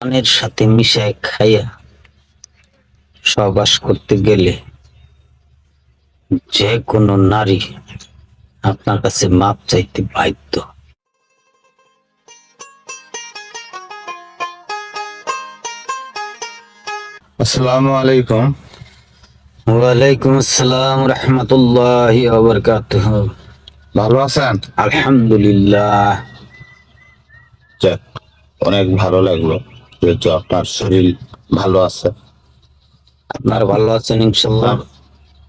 পানের সাথে মিশায় খাইয়া সহবাস করতে গেলে যে কোনো নারী আপনার কাছে মাপ চাইতে বাধ্য। আসসালামু আলাইকুম। ওয়ালাইকুম আসসালাম রহমতুল্লাহ ভালো আছেন? আলহামদুলিল্লাহ। যাক অনেক ভালো লাগল। যেহেতু আপনার শরীর ভালো আছে। আপনার ভালো আছেন ইনশাল্লাহ?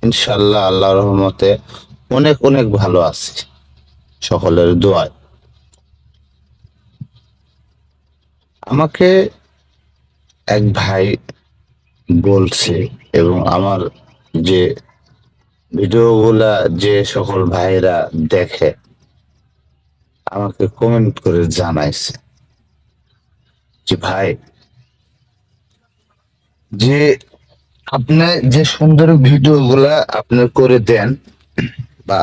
ইনশাল্লাহ আল্লাহ রহমতে অনেক অনেক ভালো আছি। সকলের দোয়ায়। আমাকে এক ভাই বলছে এবং আমার যে ভিডিওগুলা যে সকল ভাইরা দেখে, আমাকে কমেন্ট করে জানাইছে। যে ভাই, যে আপনি যে সুন্দর ভিডিও গুলা আপনি করে দেন, বা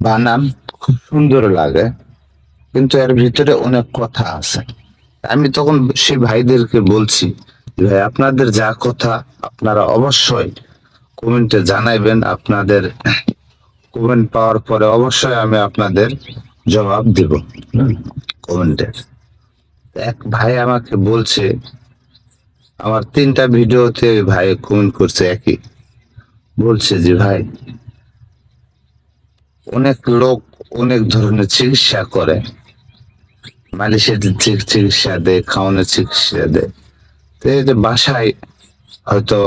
বানান খুব সুন্দর লাগে, কিন্তু এর ভিতরে অনেক কথা আছে। আমি তখন সেই ভাইদেরকে বলছি ভাই, আপনাদের যা কথা আপনারা অবশ্যই কমেন্টে জানাইবেন, আপনাদের কমেন্ট পাওয়ার পরে অবশ্যই আমি আপনাদের জবাব দিব কমেন্টের এক ভাই আমাকে বলছে, আমার তিনটা ভিডিওতে ভাই কমেন্ট করছে একই। বলছে যে, ভাই, অনেক লোক অনেক ধরনের চিকিৎসা করে। মালিশের চিকিৎসা দেয়, খাওয়ানোর চিকিৎসা দেয়। তো এই যে বাসায় হয়তো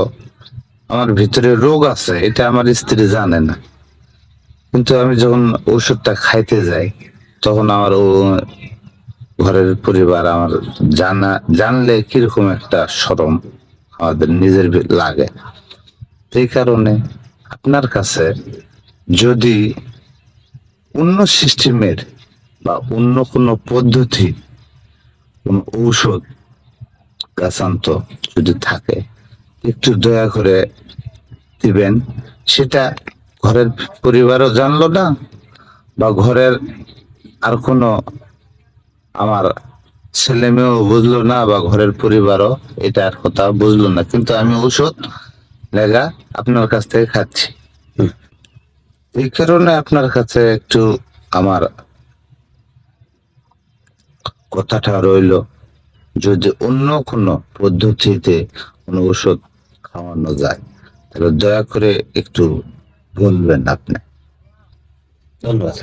আমার ভিতরে রোগ আছে, এটা আমার স্ত্রী জানে না। কিন্তু আমি যখন ওষুধটা খাইতে যাই, তখন আমার ঘরের পরিবার আমার জানা, জানলে কীরকম একটা সরম আমাদের নিজের লাগে। এই কারণে আপনার কাছে যদি অন্য সিস্টেমের বা অন্য কোনো পদ্ধতি, কোন ঔষধ গাছান্ত যদি থাকে, একটু দয়া করে দিবেন। সেটা ঘরের পরিবারও জানলো না বা ঘরের আর কোনো আমার ছেলে মেয়েও বুঝলো না বা ঘরের পরিবারও এটার কথা বুঝলো না। কিন্তু আমি ওষুধ লেগা আপনার কাছ থেকে খাচ্ছি। এই কারণে আপনার কাছে একটু আমার কথাটা রইল যদি অন্য কোনো পদ্ধতিতে কোনো ওষুধ খাওয়ানো যায় তাহলে দয়া করে একটু বলবেন আপনি। ধন্যবাদ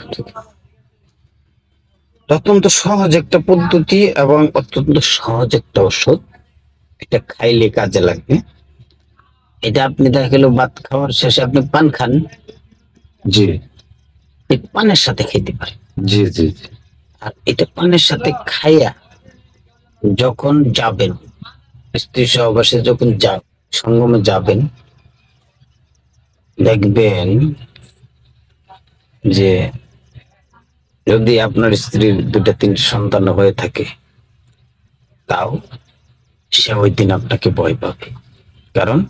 অত্যন্ত সহজ একটা পদ্ধতি এবং অত্যন্ত সহজ একটা ওষুধ এটা খাইলে কাজে লাগবে। এটা আপনি দেখা গেল ভাত খাওয়ার শেষে আপনি পান খান। জি। এই পানের সাথে খেতে পারেন। জি জি জি। আর এটা পানের সাথে খাইয়া যখন যাবেন স্ত্রী সহবাসে যখন যা সঙ্গমে যাবেন দেখবেন যে যদি আপনার স্ত্রীর দুটা তিনটা সন্তান হয়ে থাকে, তাও সে ওই দিন আপনাকে ভয় পাবে। কারণ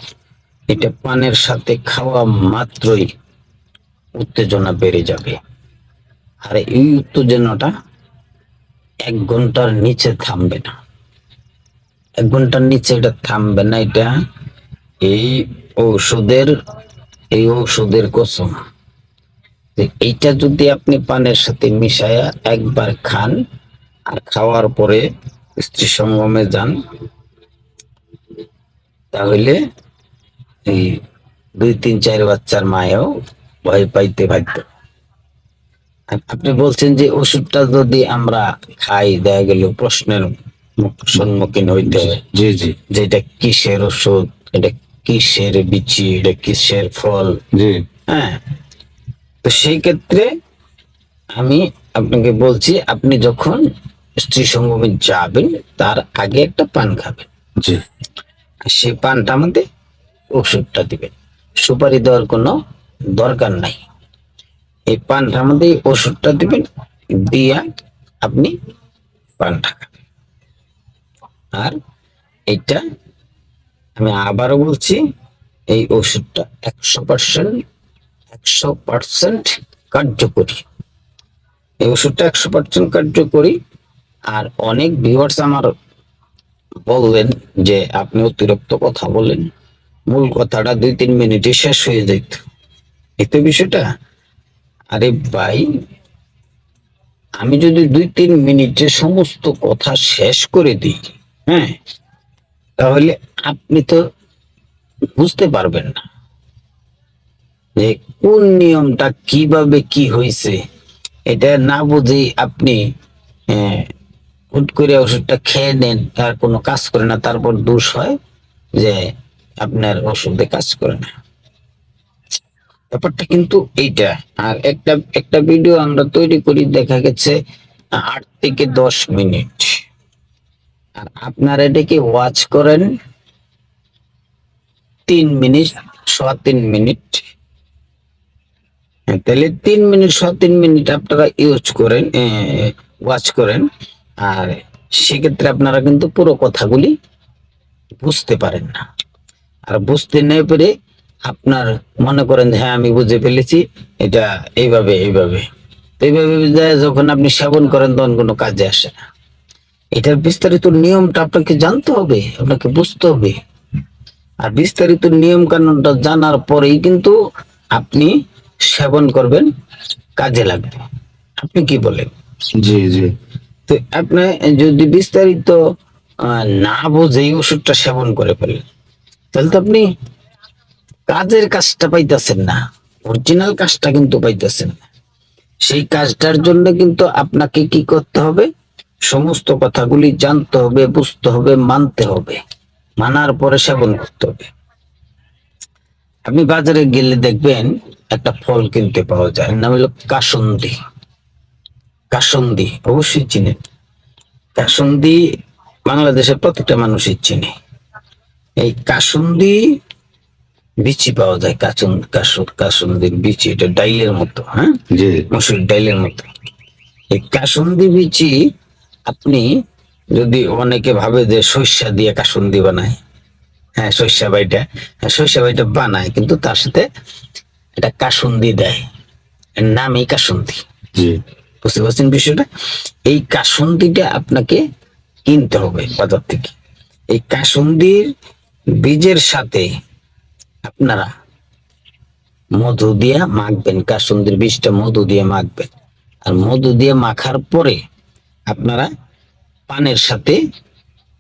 এটা পানের সাথে খাওয়া মাত্রই উত্তেজনা বেড়ে যাবে। আর এই উত্তেজনাটা এক ঘণ্টার নিচে থামবে না। এক ঘণ্টার নিচে এটা থামবে না, এটা এই ঔষধের এই ঔষধের কসম। এইটা যদি আপনি পানের সাথে মিশায়া একবার খান আর খাওয়ার পরে স্ত্রী সঙ্গমে যান তাহলে এই দুই তিন চার বাচ্চার মায়েও ভয় পাইতে বাধ্য। আপনি বলছেন যে ওষুধটা যদি আমরা খাই দেয়া গেল প্রশ্নের সম্মুখীন হইতে হয়। জি জি। যে এটা কিসের ওষুধ? এটা কিসের বিচি? এটা কিসের ফল? জি। হ্যাঁ তো সেই ক্ষেত্রে আমি আপনাকে বলছি আপনি যখন স্ত্রী সঙ্গমে যাবেন তার আগে একটা পান খাবেন। জি। সেই পানটা আমাদের ওষুধটা দিবেন। সুপারি দেওয়ার কোনো দরকার নাই। এই পানটা আমাদের ওষুধটা দিবেন দিয়া আপনি পানটা খাবেন। আর এটা আমি আবারও বলছি এই ওষুধটা একশো পার্সেন্ট একশো পার্সেন্ট কার্যকরী। এই ওষুধটা একশো পার্সেন্ট কার্যকরী। আর অনেক ভিউয়ার্স আমার বললেন যে, আপনি অতিরিক্ত কথা বলেন মূল কথাটা দুই তিন মিনিটে শেষ হয়ে যেত এই তো বিষয়টা, আরে ভাই, আমি যদি দুই তিন মিনিটে সমস্ত কথা শেষ করে দিই হ্যাঁ তাহলে আপনি তো বুঝতে পারবেন না। যে কোন নিয়মটা কীভাবে কি হয়েছে এটা না বুঝেই আপনি হুট করে ওষুধটা খেয়ে নেন, আর কোনো কাজ করে না, তারপর দোষ হয় যে আপনার ওষুধে কাজ করে না। ব্যাপারটা কিন্তু এইটা। আর একটা একটা ভিডিও আমরা তৈরি করি, দেখা গেছে, আট থেকে দশ মিনিট। আর আপনারা এটাকে ওয়াচ করেন, তিন মিনিট, সোয়া তিন মিনিট। তাহলে তিন মিনিট সোয়া তিন মিনিট আপনারা ইউজ করেন ওয়াচ করেন, আর সেক্ষেত্রে আপনারা কিন্তু পুরো কথাগুলি বুঝতে পারেন না। আর বুঝতে না পেরে আপনার মনে করেন হ্যাঁ আমি বুঝে ফেলেছি, এটা এইভাবে এইভাবে। তো এইভাবে যখন আপনি সেবন করেন, তখন কোনো কাজে আসে না। এটার বিস্তারিত নিয়মটা আপনাকে জানতে হবে, আপনাকে বুঝতে হবে। আর বিস্তারিত নিয়ম কানুনটা জানার পরেই কিন্তু আপনি সেবন করবেন কাজে লাগবে। আপনি কি বলেন? জি জি। তো আপনি যদি বিস্তারিত না বুঝেই ওষুধটা সেবন করে ফেলেন তাহলে তো আপনি কাজের কাজটা পাইতেছেন না অরিজিনাল কাজটা কিন্তু পাইতেছেন না। সেই কাজটার জন্য কিন্তু আপনাকে কি করতে হবে? সমস্ত কথাগুলি জানতে হবে বুঝতে হবে মানতে হবে। মানার পরে সেবন করতে হবে। আপনি বাজারে গেলে দেখবেন একটা ফল কিনতে পাওয়া যায়। নাম হলো কাসন্দি। কাসন্দি অবশ্যই চিনেন। কাসন্দি বাংলাদেশের প্রত্যেকটা মানুষই চিনে। এই কাসন্দি বিচি পাওয়া যায় কাচন কাসুন কাসন্দির বিচি এটা ডাইলের মতো হ্যাঁ? জি। মসুর ডাইলের মতো। এই কাসন্দি বিচি আপনি যদি অনেকে ভাবে যে সর্ষা দিয়ে কাসন্দি বানায় হ্যাঁ সর্ষা হ্যাঁ সর্ষা বাইটা বানায় কিন্তু তার সাথে এটা কাসুন্দি দেয়। এর নামই কাসুন্দি। বুঝতে পারছেন বিষয়টা? এই কাসুন্দিটা আপনাকে কিনতে হবে বাজার থেকে। এই কাসুন্দির বীজের সাথে আপনারা মধু দিয়ে মাখবেন। কাসুন্দির বীজটা মধু দিয়ে মাখবেন। আর মধু দিয়ে মাখার পরে আপনারা পানের সাথে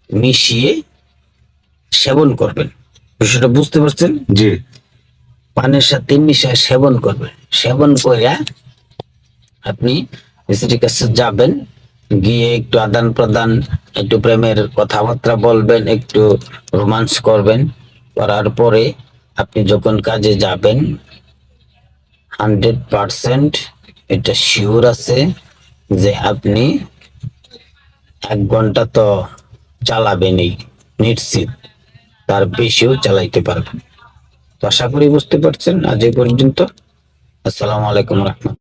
মিশিয়ে সেবন করবেন। বিষয়টা বুঝতে পারছেন? জি। পানের সাথে মিশিয়ে সেবন করবেন। সেবন করে আপনি স্ত্রীর কাছে যাবেন গিয়ে একটু আদান প্রদান একটু প্রেমের কথাবার্তা বলবেন একটু রোমান্স করবেন। করার পরে আপনি যখন কাজে যাবেন হান্ড্রেড পার্সেন্ট এটা শিওর আছে যে আপনি এক ঘণ্টা তো চালাবেনই নিশ্চিত। তার বেশিও চালাইতে পারবেন তো আশা করি বুঝতে পারছেন। আজ এই পর্যন্ত। আসসালামু আলাইকুম রহমান